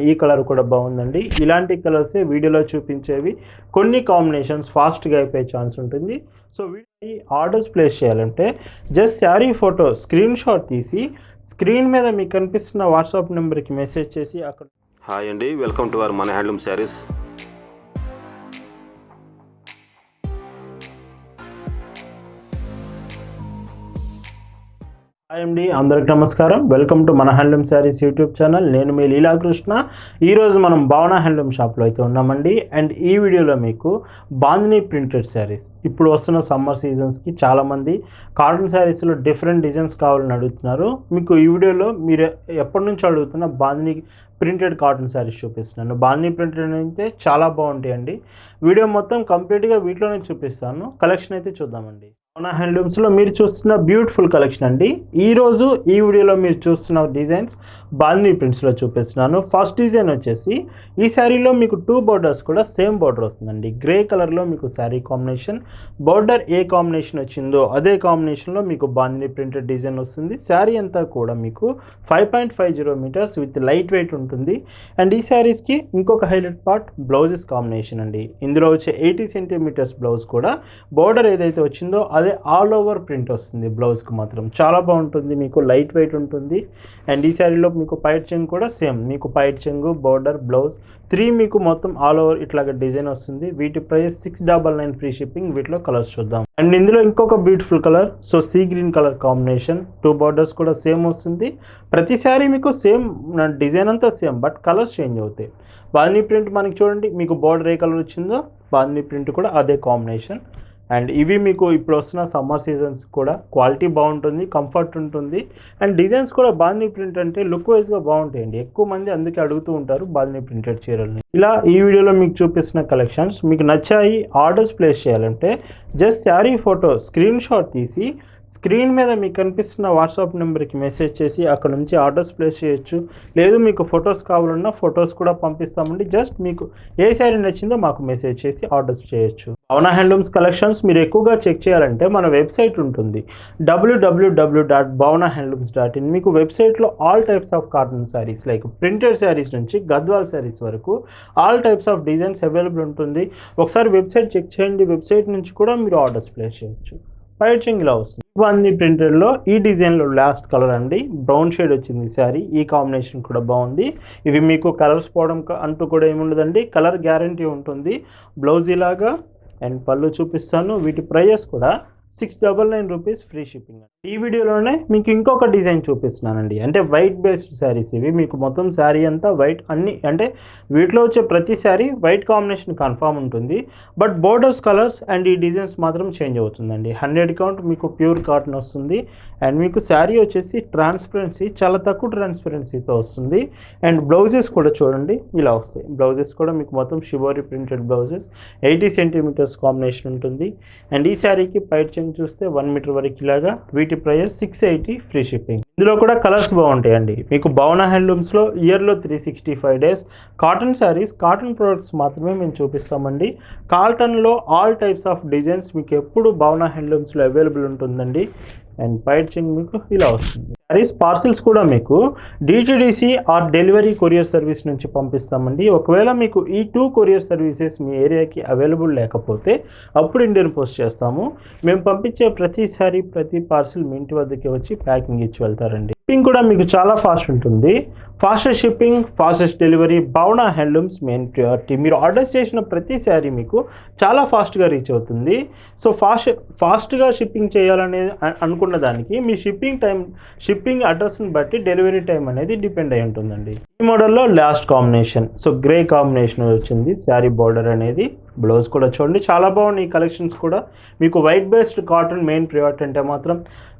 ఈ కలర్ కూడా బాగుందండి. ఇలాంటి కలర్సే వీడియోలో చూపించేవి. కొన్ని కాంబినేషన్స్ ఫాస్ట్గా అయిపోయే ఛాన్స్ ఉంటుంది. సో వీటి ఆర్డర్స్ ప్లేస్ చేయాలంటే just sari photo screenshot తీసి స్క్రీన్ మీద మీకు కనిపిస్తున్న వాట్సాప్ నెంబర్కి మెసేజ్ చేసి అక్కడ హాయ్ అండి. వెల్కమ్ టు అవర్ మన హ్యాండ్లూమ్ శారీస్. హాయ్ అండి అందరికి నమస్కారం. వెల్కమ్ టు మన హ్యాండ్లూమ్ శారీస్ యూట్యూబ్ ఛానల్. నేను మీ లీలాకృష్ణ. ఈరోజు మనం భావన హ్యాండ్లూమ్ షాప్లో అయితే ఉన్నామండి. అండ్ ఈ వీడియోలో మీకు బాందిని ప్రింటెడ్ శారీస్. ఇప్పుడు వస్తున్న సమ్మర్ సీజన్స్కి చాలామంది కాటన్ శారీస్లో డిఫరెంట్ డిజైన్స్ కావాలని అడుగుతున్నారు. మీకు ఈ వీడియోలో మీరు ఎప్పటి నుంచి అడుగుతున్న బాందిని ప్రింటెడ్ కాటన్ శారీస్ చూపిస్తున్నాను. బాందిని ప్రింటెడ్ అయితే చాలా బాగుంటాయండి. వీడియో మొత్తం కంప్లీట్గా వీటిలోనే చూపిస్తాను. కలెక్షన్ అయితే చూద్దామండి. మన హ్యాండ్లూమ్స్లో మీరు చూస్తున్న బ్యూటిఫుల్ కలెక్షన్ అండి. ఈరోజు ఈ వీడియోలో మీరు చూస్తున్న డిజైన్స్ బాల్నీ ప్రింట్స్లో చూపిస్తున్నాను. ఫస్ట్ డిజైన్ వచ్చేసి ఈ శారీలో మీకు టూ బోర్డర్స్ కూడా సేమ్ బోర్డర్ వస్తుందండి. గ్రే కలర్లో మీకు శారీ కాంబినేషన్ బోర్డర్ ఏ కాంబినేషన్ వచ్చిందో అదే కాంబినేషన్లో మీకు బాందిని ప్రింటెడ్ డిజైన్ వస్తుంది. శారీ అంతా కూడా మీకు five point five zero metres with light weight ఉంటుంది. అండ్ ఈ శారీస్కి ఇంకొక హైలైట్ పార్ట్ బ్లౌజెస్ కాంబినేషన్ అండి. ఇందులో వచ్చే ఎయిటీ సెంటీమీటర్స్ బ్లౌజ్ కూడా బోర్డర్ ఏదైతే వచ్చిందో అదే ఆల్ ఓవర్ ప్రింట్ వస్తుంది బ్లౌజ్కి మాత్రం. చాలా బాగుంటుంది మీకు లైట్ వెయిట్ ఉంటుంది. అండ్ ఈ శారీలో మీకు పైట్ చెంగు కూడా సేమ్ మీకు పైట్ చెంగు బోర్డర్ బ్లౌజ్ త్రీ మీకు మొత్తం ఆల్ ఓవర్ ఇట్లాగ డిజైన్ వస్తుంది. వీటి price six double nine free shipping వీటిలో కలర్స్ చూద్దాం. అండ్ ఇందులో ఇంకొక beautiful colour so sea green colour combination two borders కూడా సేమ్ వస్తుంది. ప్రతి శారీ మీకు సేమ్ డిజైన్ అంతా సేమ్ బట్ కలర్స్ చేంజ్ అవుతాయి. బాదిని ప్రింట్ మనకి చూడండి మీకు బార్డర్ ఏ కలర్ వచ్చిందో బాదిని ప్రింట్ కూడా అదే కాంబినేషన్ అండ్ ఇవి మీకు ఇప్పుడు వస్తున్న సమ్మర్ సీజన్స్ కూడా క్వాలిటీ బాగుంటుంది కంఫర్ట్ ఉంటుంది. అండ్ డిజైన్స్ కూడా బాల్నీ ప్రింట్ అంటే లుక్ వైజ్గా బాగుంటాయండి. ఎక్కువ మంది అందుకే అడుగుతూ ఉంటారు బాల్నీ ప్రింటెడ్ చీరల్ని. ఇలా ఈ వీడియోలో మీకు చూపిస్తున్న కలెక్షన్స్ మీకు నచ్చాయి ఆర్డర్స్ ప్లేస్ చేయాలంటే just sari photo screenshot తీసి స్క్రీన్ మీద మీకు కనిపిస్తున్న వాట్సాప్ నెంబర్కి మెసేజ్ చేసి అక్కడ నుంచి ఆర్డర్స్ ప్లేస్ చేయొచ్చు. లేదు మీకు ఫొటోస్ కావాలన్నా ఫొటోస్ కూడా పంపిస్తామండి. జస్ట్ మీకు ఏ శారీ నచ్చిందో మాకు మెసేజ్ చేసి ఆర్డర్స్ చేయొచ్చు. అవునా హ్యాండ్లూమ్స్ కలెక్షన్స్ మీరు ఎక్కువగా చెక్ చేయాలంటే మన వెబ్సైట్ ఉంటుంది. WWW dot Bhavana handlooms dot in మీకు వెబ్సైట్లో all types of cotton saris like printed saris నుంచి గద్వాల్ శారీస్ వరకు all types of designs available ఉంటుంది. ఒకసారి వెబ్సైట్ చెక్ చేయండి. వెబ్సైట్ నుంచి కూడా మీరు ఆర్డర్స్ ప్లేస్ చేయొచ్చు. పైచింగ్ ఇలా వస్తుంది ఇవన్నీ ప్రింటెడ్లో ఈ డిజైన్లో లాస్ట్ కలర్ అండి. బ్రౌన్ షేడ్ వచ్చింది శారీ ఈ కాంబినేషన్ కూడా బాగుంది. ఇవి మీకు కలర్స్ పోవడం అంటూ కూడా ఏముండదండి. కలర్ గ్యారంటీ ఉంటుంది. బ్లౌజ్ ఇలాగా అండ్ పళ్ళు చూపిస్తాను. వీటి ప్రైజెస్ కూడా six double nine rupees free shipping ఈ వీడియోలోనే మీకు ఇంకొక డిజైన్ చూపిస్తున్నానండి. అంటే వైట్ బేస్డ్ శారీస్ ఇవి. మీకు మొత్తం శారీ అంతా వైట్ అన్ని అంటే వీటిలో వచ్చే ప్రతి శారీ వైట్ కాంబినేషన్ కన్ఫామ్ ఉంటుంది. బట్ బోర్డర్స్ కలర్స్ అండ్ ఈ డిజైన్స్ మాత్రం చేంజ్ అవుతుందండి. హండ్రెడ్ కౌంట్ మీకు ప్యూర్ కాటన్ వస్తుంది. అండ్ మీకు శారీ వచ్చేసి ట్రాన్స్పరెన్సీ చాలా తక్కువ ట్రాన్స్పరెన్సీతో వస్తుంది. అండ్ బ్లౌజెస్ కూడా చూడండి ఇలా వస్తాయి. బ్లౌజెస్ కూడా మీకు మొత్తం shibori printed blouses. Eighty centimetres combination ఉంటుంది. అండ్ ఈ శారీకి పైట్ చెంగ్ చూస్తే వన్ మీటర్ వరకు ఇలాగా వీటి price six eighty free shipping ఇందులో కూడా కలర్స్ బాగుంటాయండి. మీకు భవన హ్యాండ్లూమ్స్లో ఇయర్లో three sixty five days cotton saris cotton products మాత్రమే మేము చూపిస్తామండి. కాటన్లో ఆల్ టైప్స్ ఆఫ్ డిజైన్స్ మీకు ఎప్పుడు భవన హ్యాండ్లూమ్స్లో అవైలబుల్ ఉంటుందండి. అండ్ పైచింగ్ మీకు ఇలా వస్తుంది. శారీస్ పార్సిల్స్ కూడా మీకు DTDC or Delhivery courier service నుంచి పంపిస్తామండి. ఒకవేళ మీకు ఈ టూ కొరియర్ సర్వీసెస్ మీ ఏరియాకి అవైలబుల్ లేకపోతే అప్పుడు ఇండియన్ పోస్ట్ చేస్తాము. మేము పంపించే ప్రతి శారీ ప్రతి పార్సిల్ మీ ఇంటి వద్దకి వచ్చి ప్యాకింగ్ ఇచ్చి వెళ్తారండి. షిప్పింగ్ కూడా మీకు చాలా ఫాస్ట్ ఉంటుంది. Fastest shipping fastest delivery Bhavana handlooms main priority మీరు ఆర్డర్ చేసిన ప్రతి శారీ మీకు చాలా ఫాస్ట్గా రీచ్ అవుతుంది. సో ఫాస్ట్ ఫాస్ట్గా షిప్పింగ్ చేయాలనే అనుకున్న దానికి మీ షిప్పింగ్ టైం షిప్పింగ్ అడ్రస్ని బట్టి డెలివరీ టైం అనేది డిపెండ్ అయి ఉంటుందండి. ఈ మోడల్లో last combination so grey combination వచ్చింది. శారీ బార్డర్ అనేది బ్లౌజ్ కూడా చూడండి. చాలా బాగున్నాయి ఈ కలెక్షన్స్ కూడా. మీకు white based cotton main priority అంటే మాత్రం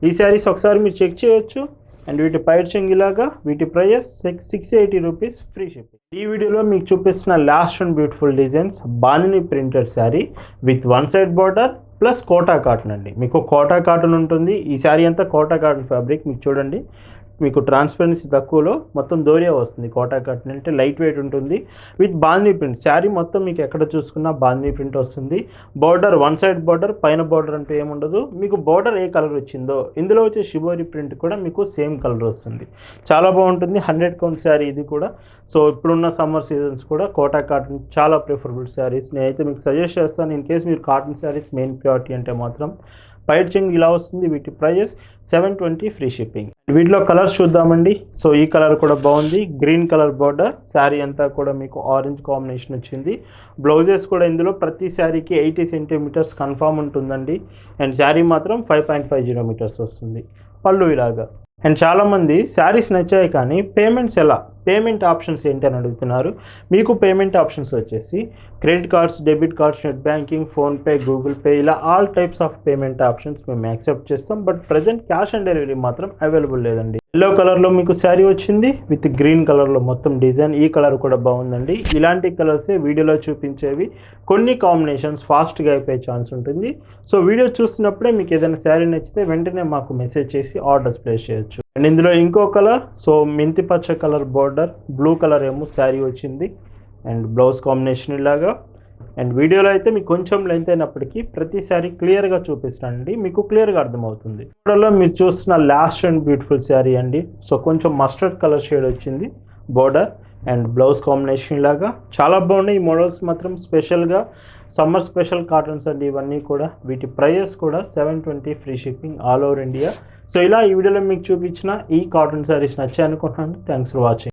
ఈ శారీస్ ఒకసారి మీరు చెక్ చేయొచ్చు. అండ్ వీటి పైట్ చెంగిలాగా వీటి prices six six eighty rupees free shipping ఈ వీడియోలో మీకు చూపిస్తున్న last and beautiful designs బానిని printed sari with one side border plus Kota cotton అండి. మీకు కోటా కాటన్ ఉంటుంది. ఈ శారీ అంతా కోటా కాటన్ ఫ్యాబ్రిక్ మీకు చూడండి. మీకు ట్రాన్స్పరెన్సీ తక్కువలో మొత్తం దోరియా వస్తుంది. కోటా కట్ అంటే లైట్ వెయిట్ ఉంటుంది. విత్ బాందీ ప్రింట్ శారీ మొత్తం మీకు ఎక్కడ చూసుకున్నా బాందీ ప్రింట్ వస్తుంది. బార్డర్ వన్ సైడ్ బార్డర్ పైన బార్డర్ అంటే ఏముండదు. మీకు బార్డర్ ఏ కలర్ వచ్చిందో ఇందులో వచ్చే షిబోరి ప్రింట్ కూడా మీకు సేమ్ కలర్ వస్తుంది. చాలా బాగుంటుంది. హండ్రెడ్ కౌంట్ శారీ ఇది కూడా. సో ఇప్పుడున్న సమ్మర్ సీజన్స్ కూడా కోటా కాటన్ చాలా ప్రిఫరబుల్ శారీస్. నేనైతే మీకు సజెస్ట్ చేస్తాను. ఇన్ కేస్ మీరు కాటన్ శారీస్ మెయిన్ ప్రియారిటీ అంటే మాత్రం పైట్ ఇలా వస్తుంది. వీటి prices seven twenty free shipping. వీటిలో కలర్స్ చూద్దామండి. సో ఈ కలర్ కూడా బాగుంది. Green colour border. శారీ అంతా కూడా మీకు ఆరెంజ్ కాంబినేషన్ వచ్చింది. బ్లౌజెస్ కూడా ఇందులో ప్రతి శారీకి ఎయిటీ సెంటీమీటర్స్ కన్ఫామ్ ఉంటుందండి. అండ్ శారీ మాత్రం five point five zero metres వస్తుంది. పళ్ళు ఇలాగా. అండ్ చాలామంది శారీస్ నచ్చాయి కానీ పేమెంట్స్ ఎలా? పేమెంట్ ఆప్షన్స్ ఏంటి అని అడుగుతున్నారు. మీకు పేమెంట్ ఆప్షన్స్ వచ్చేసి credit cards debit cards net banking PhonePe Google Pay ఇలా all types of payment options మేము యాక్సెప్ట్ చేస్తాం. But present cash on delivery మాత్రం అవైలబుల్ లేదండి. ఎల్లో కలర్లో మీకు శారీ వచ్చింది విత్ గ్రీన్ కలర్లో మొత్తం డిజైన్ ఈ కలర్ కూడా బాగుందండి. ఇలాంటి కలర్సే వీడియోలో చూపించేవి. కొన్ని కాంబినేషన్స్ ఫాస్ట్గా అయిపోయే ఛాన్స్ ఉంటుంది. సో వీడియో చూస్తున్నప్పుడే మీకు ఏదైనా శారీ నచ్చితే వెంటనే మాకు మెసేజ్ చేసి ఆర్డర్స్ ప్లేస్ చేయొచ్చు. అండ్ ఇందులో ఇంకో కలర్ సో మెంతి పచ్చ కలర్ బార్డర్ బ్లూ కలర్ ఏమో శారీ వచ్చింది. అండ్ బ్లౌజ్ కాంబినేషన్ ఇలాగా. అండ్ వీడియోలో అయితే మీకు కొంచెం లెంత్ అయినప్పటికీ ప్రతిసారి క్లియర్గా చూపిస్తానండి. మీకు క్లియర్గా అర్థమవుతుంది. వీడియోలో మీరు చూస్తున్న లాస్ట్ అండ్ బ్యూటిఫుల్ శారీ అండి. సో కొంచెం మస్టర్డ్ కలర్ షేడ్ వచ్చింది. బోర్డర్ అండ్ బ్లౌజ్ కాంబినేషన్ లాగా. చాలా బాగున్నాయి ఈ మోడల్స్ మాత్రం. స్పెషల్గా సమ్మర్ స్పెషల్ కాటన్స్ అండి ఇవన్నీ కూడా. వీటి ప్రైజెస్ కూడా seven twenty free shipping all over India so ఇలా ఈ వీడియోలో మీకు చూపించిన ఈ కాటన్ శారీస్ నచ్చాయి అనుకుంటున్నాను. Thanks for watching